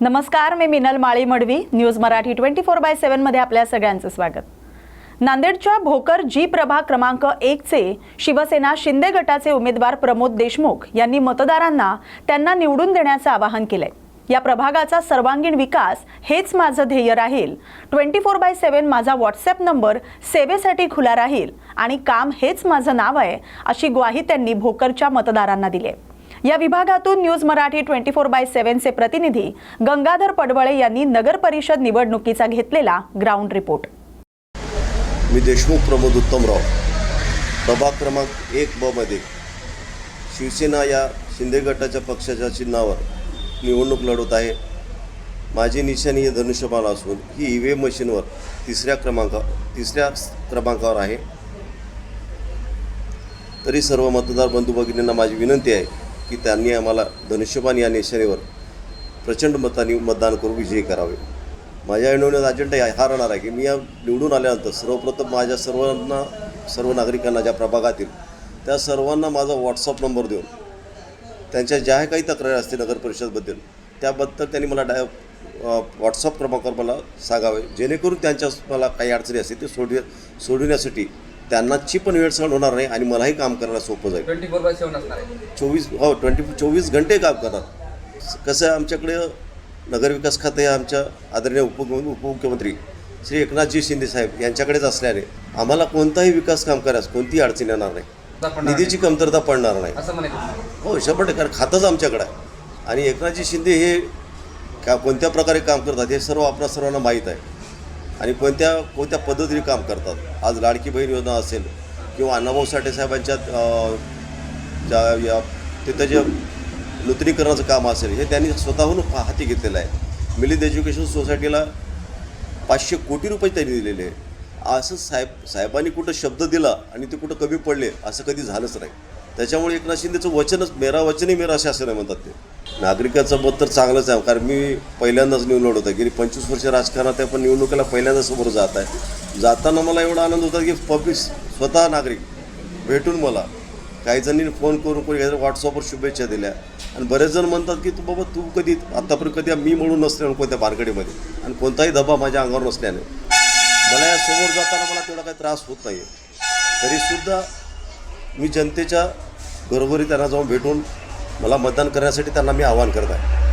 नमस्कार मी Minal Mali Madavi news Marathi twenty four by सेव्हनमध्ये आपल्या सगळ्यांचं स्वागत. नांदेडच्या भोकर जी प्रभाग क्रमांक एकचे शिवसेना शिंदे गटाचे उमेदवार प्रमोद देशमुख यांनी मतदारांना त्यांना निवडून देण्याचं आवाहन केलंय. या प्रभागाचा सर्वांगीण विकास हेच माझं ध्येय राहील. ट्वेंटी फोर बाय सेवन माझा व्हॉट्सॲप नंबर सेवेसाठी खुला राहील आणि काम हेच माझं नाव आहे अशी ग्वाही त्यांनी भोकरच्या मतदारांना दिली आहे. या विभागातून news Marathi twenty four by सेव्हनचे प्रतिनिधी गंगाधर पडवळे यांनी नगर परिषद निवडणुकीचा घेतलेला ग्राउंड रिपोर्ट मी देशमुख प्रमोद उत्तमराव. प्रभाग क्रमांक एक ब मध्ये शिवसेना या शिंदे गटाच्या पक्षाच्या चिन्हावर निवडणूक लढवत आहे. माझी निशाणी ही धनुष्यबाण असून ही ई व्ही एम मशीनवर तिसऱ्या क्रमांका तिसऱ्या क्रमांकावर आहे. तरी सर्व मतदार बंधू भगिनींना माझी विनंती आहे की त्यांनी आम्हाला धनुष्यबाण या निशाणीवर प्रचंड मतांनी मतदान करून विजयी करावे. माझ्या निवडणूक अजेंडा हा राहणार आहे की मी या निवडून आल्यानंतर सर्वप्रथम माझ्या सर्वांना सर्व नागरिकांना ज्या प्रभागातील त्या सर्वांना माझा व्हॉट्सअप नंबर देऊन त्यांच्या ज्या काही तक्रारी असतील नगर परिषदबद्दल त्याबद्दल त्यांनी मला डाय व्हॉट्सअप क्रमांकावर मला सांगावे. जेणेकरून त्यांच्या मला काही अडचणी असतील ते सोडवी सोडविण्यासाठी त्यांनाची पण वेळ सहन होणार नाही आणि मलाही काम करायला सोपं जाईल. ट्वेंटी फोर बाय सेवन असणार आहे. चोवीस हो ट्वेंटी चोवीस घंटे काम करणार कसं आहे आमच्याकडे नगरविकास खाते आमच्या आदरणीय उप उपमुख्यमंत्री श्री एकनाथजी शिंदे साहेब यांच्याकडेच असल्याने आम्हाला कोणताही विकास काम करायस कोणतीही अडचण येणार नाही. निधीची कमतरता पडणार नाही. हो शंभर टक्के कारण खातंच आमच्याकडे आहे. आणि एकनाथजी शिंदे हे का कोणत्या प्रकारे काम करतात हे सर्व आपल्या सर्वांना माहीत आहे. आणि कोणत्या कोणत्या पद्धतीने काम करतात? आज लाडकी बहीण योजना असेल किंवा अण्णाभाऊ साठे साहेबांच्या ज्या या तिथं जे नूतनीकरणाचं काम असेल हे त्यांनी स्वतःहून हाती घेतलेलं आहे. मिलिंद एज्युकेशन सोसायटीला पाचशे कोटी रुपये त्यांनी दिलेले आहे. असं साहेब साहेबांनी कुठं शब्द दिला आणि ते कुठं कमी पडले असं कधी झालंच नाही. त्याच्यामुळे एकनाथ शिंदेचं वचनच मेरा वचनही मेरा शासन आहे म्हणतात ते. नागरिकाचं मत तर चांगलंच आहे कारण मी पहिल्यांदाच निवडणूक होतं. गेली पंचवीस वर्ष राजकारणात आहे पण निवडणुकीला पहिल्यांदा समोर जात आहे. जाताना मला एवढा आनंद होता की पब्लिक स्वतः नागरिक भेटून मला काही जणांनी फोन करून कोणी काही व्हॉट्सअपवर शुभेच्छा दिल्या. आणि बरेच जण म्हणतात की तू बाबा तू कधी आत्तापर्यंत कधी मी म्हणून नसल्यानं कोणत्या बारगडीमध्ये? आणि कोणताही धबा माझ्या अंगावर नसल्याने. मला या समोर जाताना मला तेवढा काही त्रास होत नाही आहे तरीसुद्धा मी जनतेच्या घरोघरी त्यांना जाऊन भेटून मला मतदान करण्यासाठी त्यांना मी आवाहन करत आहे.